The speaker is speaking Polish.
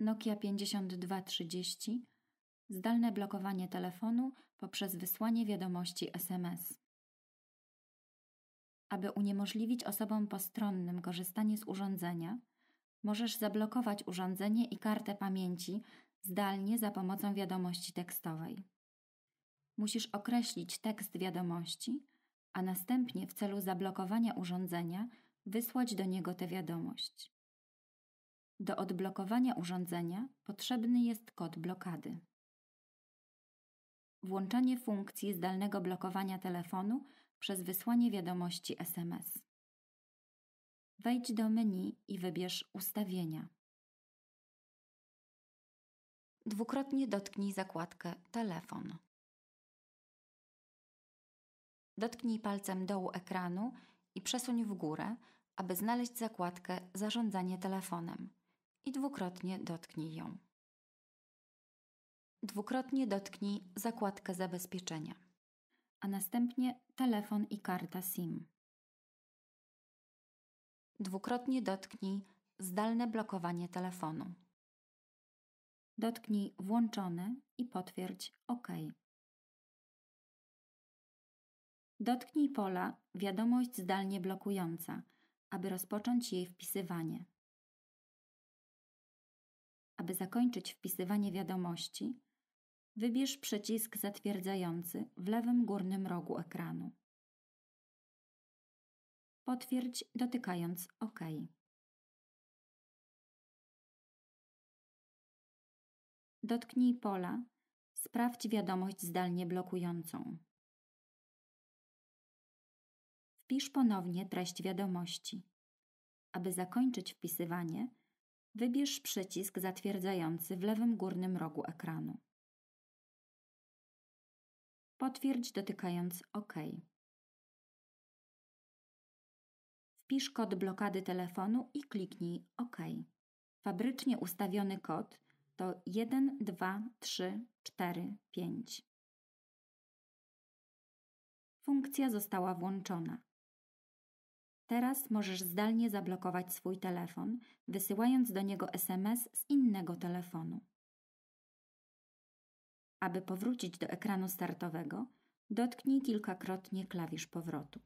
Nokia 5230 zdalne blokowanie telefonu poprzez wysłanie wiadomości SMS. Aby uniemożliwić osobom postronnym korzystanie z urządzenia, możesz zablokować urządzenie i kartę pamięci zdalnie za pomocą wiadomości tekstowej. Musisz określić tekst wiadomości, a następnie w celu zablokowania urządzenia wysłać do niego tę wiadomość. Do odblokowania urządzenia potrzebny jest kod blokady. Włączanie funkcji zdalnego blokowania telefonu przez wysłanie wiadomości SMS. Wejdź do menu i wybierz Ustawienia. Dwukrotnie dotknij zakładkę Telefon. Dotknij palcem dołu ekranu i przesuń w górę, aby znaleźć zakładkę Zarządzanie telefonem i dwukrotnie dotknij ją. Dwukrotnie dotknij zakładkę Zabezpieczenia, a następnie telefon i karta SIM. Dwukrotnie dotknij Zdalne blokowanie telefonu. Dotknij Włączone i potwierdź OK. Dotknij pola Wiadomość zdalnie blokująca, aby rozpocząć jej wpisywanie. Aby zakończyć wpisywanie wiadomości, wybierz przycisk zatwierdzający w lewym górnym rogu ekranu. Potwierdź dotykając OK. Dotknij pola Sprawdź wiadomość zdalnie blokującą. Wpisz ponownie treść wiadomości. Aby zakończyć wpisywanie, wybierz przycisk zatwierdzający w lewym górnym rogu ekranu. Potwierdź dotykając OK. Wpisz kod blokady telefonu i kliknij OK. Fabrycznie ustawiony kod to 1, 2, 3, 4, 5. Funkcja została włączona. Teraz możesz zdalnie zablokować swój telefon, wysyłając do niego SMS z innego telefonu. Aby powrócić do ekranu startowego, dotknij kilkakrotnie klawisz powrotu.